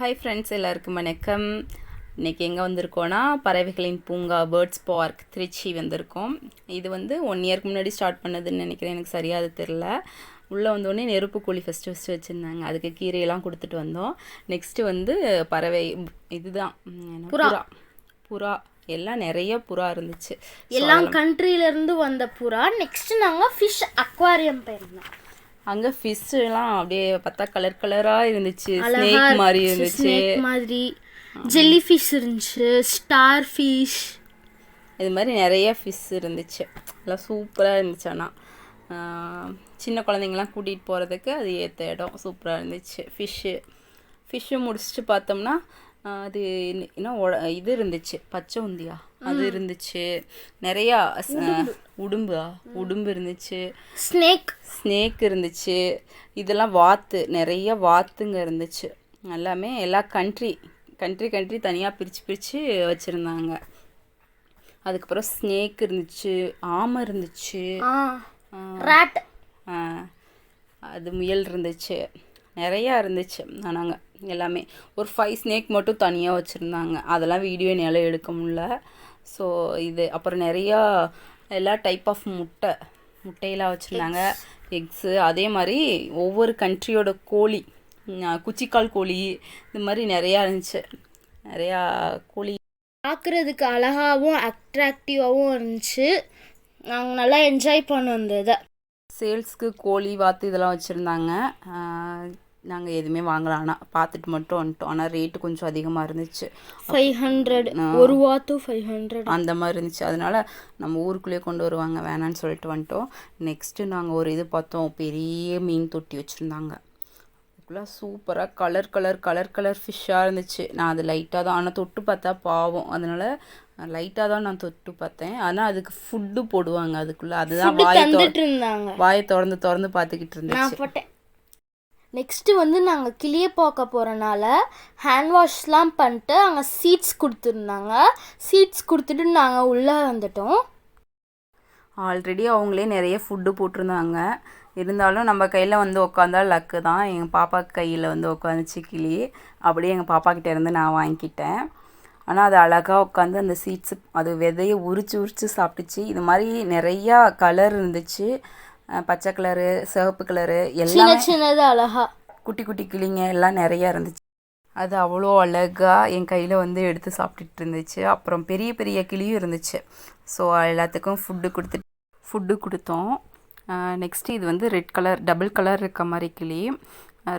Hi friends எல்லாருக்கும் வணக்கம். இன்றைக்கி எங்கே வந்திருக்கோன்னா பறவைகளின் பூங்கா பேர்ட்ஸ் பார்க் திருச்சி வந்திருக்கோம். இது வந்து ஒன் இயர்க்கு முன்னாடி ஸ்டார்ட் பண்ணதுன்னு நினைக்கிறேன். எனக்கு சரியாக அது தெரில உள்ளே வந்தோடனே நெருப்பு கோழி ஃபஸ்ட்டு ஃபஸ்ட்டு வச்சுருந்தாங்க. அதுக்கு கீரையெல்லாம் கொடுத்துட்டு வந்தோம். நெக்ஸ்ட்டு வந்து பறவை இதுதான். புறா. புறா. எல்லாம் நிறைய புறா இருந்துச்சு. எல்லா கண்ட்ரில இருந்து வந்த புறா. நெக்ஸ்ட் நாங்க ஃபிஷ் அக்வாரியம் போயிருந்தோம். அங்கே ஃபிஷ்ஷெல்லாம் அப்படியே பார்த்தா கலர் கலராக இருந்துச்சு. ஸ்னேக் மாதிரி இருந்துச்சு மாதிரி. ஜெல்லி ஃபிஷ் இருந்துச்சு ஸ்டார் ஃபிஷ் இது மாதிரி நிறைய ஃபிஷ் இருந்துச்சு. எல்லாம் சூப்பராக இருந்துச்சு ஆனால் சின்ன குழந்தைங்கலாம் கூட்டிகிட்டு போகிறதுக்கு அது ஏற்ற இடம். சூப்பராக இருந்துச்சு. ஃபிஷ்ஷு ஃபிஷ்ஷு முடிச்சுட்டு பார்த்தோம்னா அது என்ன- இது இருந்துச்சு பச்சை உந்தியா? அது இருந்துச்சு. நிறையா உடும்பா. உடும்பு? இருந்துச்சு. ஸ்னேக். ஸ்னேக் இருந்துச்சு. இதெல்லாம் வாத்து நிறைய வாத்துங்க இருந்துச்சு. எல்லாமே எல்லா கண்ட்ரி கண்ட்ரி கண்ட்ரி தனியாக பிரித்து பிரித்து வச்சுருந்தாங்க. அதுக்கப்புறம் ஸ்னேக் இருந்துச்சு ஆமை இருந்துச்சு. அது முயல் இருந்துச்சு. நிறையா இருந்துச்சு. நாங்கள் எல்லாமே. ஒரு ஃபைவ் ஸ்னேக் மட்டும் தனியாக வச்சுருந்தாங்க. அதெல்லாம் வீடியோ என்னால் எடுக்க முடியல. ஸோ இது அப்புறம் நிறையா எல்லா டைப் ஆஃப் முட்டை. முட்டையெல்லாம் வச்சுருந்தாங்க. எக்ஸு அதே மாதிரி ஒவ்வொரு கண்ட்ரியோட கோழி குச்சிக்கால் கோழி இந்த மாதிரி நிறையா இருந்துச்சு. நிறையா கோழி. பார்க்குறதுக்கு அழகாகவும் அட்ராக்டிவாகவும் இருந்துச்சு. நாங்கள் நல்லா என்ஜாய் பண்ணோம் அந்த இதை சேல்ஸ்க்கு கோழி வாத்து இதெல்லாம் வச்சுருந்தாங்க. நாங்கள் எதுவுமே வாங்கலாம் ஆனால் பார்த்துட்டு மட்டும் வந்துட்டோம். ஆனால் ரேட்டு கொஞ்சம் அதிகமாக இருந்துச்சு. ஃபைவ் ஹண்ட்ரட் ஒரு வாத்தும் ஃபைவ் ஹண்ட்ரட் அந்த மாதிரி இருந்துச்சு. அதனால நம்ம ஊருக்குள்ளேயே கொண்டு வருவாங்க. வேணான்னு சொல்லிட்டு வந்துட்டோம். நெக்ஸ்ட்டு நாங்கள் ஒரு இது பார்த்தோம். பெரிய மீன் தொட்டி வச்சுருந்தாங்க. அதுக்குள்ளே சூப்பராக கலர் கலர் கலர் கலர் ஃபிஷ்ஷாக இருந்துச்சு. நான் அது லைட்டாக தான் ஆனால் தொட்டு பார்த்தா பாவம். அதனால லைட்டாக தான் நான் தொட்டு பார்த்தேன். ஆனால் அதுக்கு ஃபுட்டு போடுவாங்க. அதுக்குள்ளே அதுதான் வாயை வாயை திறந்து திறந்து பார்த்துக்கிட்டு இருந்துச்சு. நெக்ஸ்ட்டு வந்து நாங்கள் கிளியை பார்க்க போகிறனால ஹேண்ட் வாஷ்லாம் பண்ணிட்டு அங்கே சீட்ஸ் கொடுத்துருந்தாங்க. சீட்ஸ் கொடுத்துட்டு நாங்கள் உள்ளே வந்துட்டோம். ஆல்ரெடி அவங்களே நிறைய ஃபுட்டு போட்டிருந்தாங்க. இருந்தாலும் நம்ம கையில் வந்து உட்காந்தா லக்கு தான். எங்கள் பாப்பா கையில் வந்து உட்காந்துச்சு கிளி. அப்படியே எங்கள் பாப்பா கிட்ட இருந்து நான் வாங்கிக்கிட்டேன். ஆனால் அது அழகாக உட்காந்து அந்த சீட்ஸு அது விதையை உரிச்சு உரிச்சு சாப்பிட்டுச்சு. இது மாதிரி நிறையா கலர் இருந்துச்சு. பச்சை கலரு சிவப்பு கலரு எல்லாமே சின்னது அழகா. குட்டி குட்டி கிளிங்க எல்லாம் நிறையா இருந்துச்சு. அது அவ்வளோ அழகாக என் கையில் வந்து எடுத்து சாப்பிட்டுட்டு இருந்துச்சு. அப்புறம் பெரிய பெரிய கிளியும் இருந்துச்சு. ஸோ எல்லாத்துக்கும் ஃபுட்டு கொடுத்துட்டு ஃபுட்டு கொடுத்தோம். நெக்ஸ்ட்டு இது வந்து ரெட் கலர் டபுள் கலர் இருக்க மாதிரி கிளி.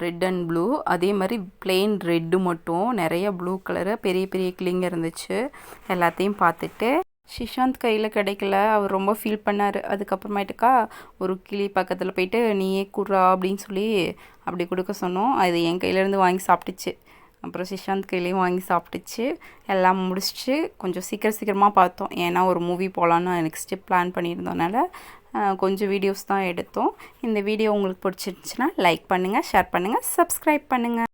ரெட் அண்ட் ப்ளூ அதே மாதிரி plain ரெட்டு மட்டும். நிறைய ப்ளூ கலரு பெரிய பெரிய கிளிங்க இருந்துச்சு. எல்லாத்தையும் பார்த்துட்டு ஷிஷாந்த் கையில் கிடைக்கல. அவர் ரொம்ப ஃபீல் பண்ணார். அதுக்கப்புறமேட்டுக்கா ஒரு கிளி பக்கத்தில் போயிட்டு நீயே குடுறா அப்படின்னு சொல்லி அப்படி கொடுக்க சொன்னோம். அது என் கையிலேருந்து வாங்கி சாப்பிட்டுச்சு. அப்புறம் சிஷாந்த் கையிலையும் வாங்கி சாப்பிட்டுச்சு. எல்லாம் முடிச்சுட்டு கொஞ்சம் சீக்கிரம் சீக்கிரமாக பார்த்தோம். ஏன்னா ஒரு மூவி போகலான்னு நெக்ஸ்ட்டு பிளான் பண்ணியிருந்தோனால கொஞ்சம் வீடியோஸ் தான் எடுத்தோம். இந்த வீடியோ உங்களுக்கு பிடிச்சிருந்துச்சுன்னா லைக் பண்ணுங்கள் ஷேர் பண்ணுங்கள் சப்ஸ்கிரைப் பண்ணுங்கள்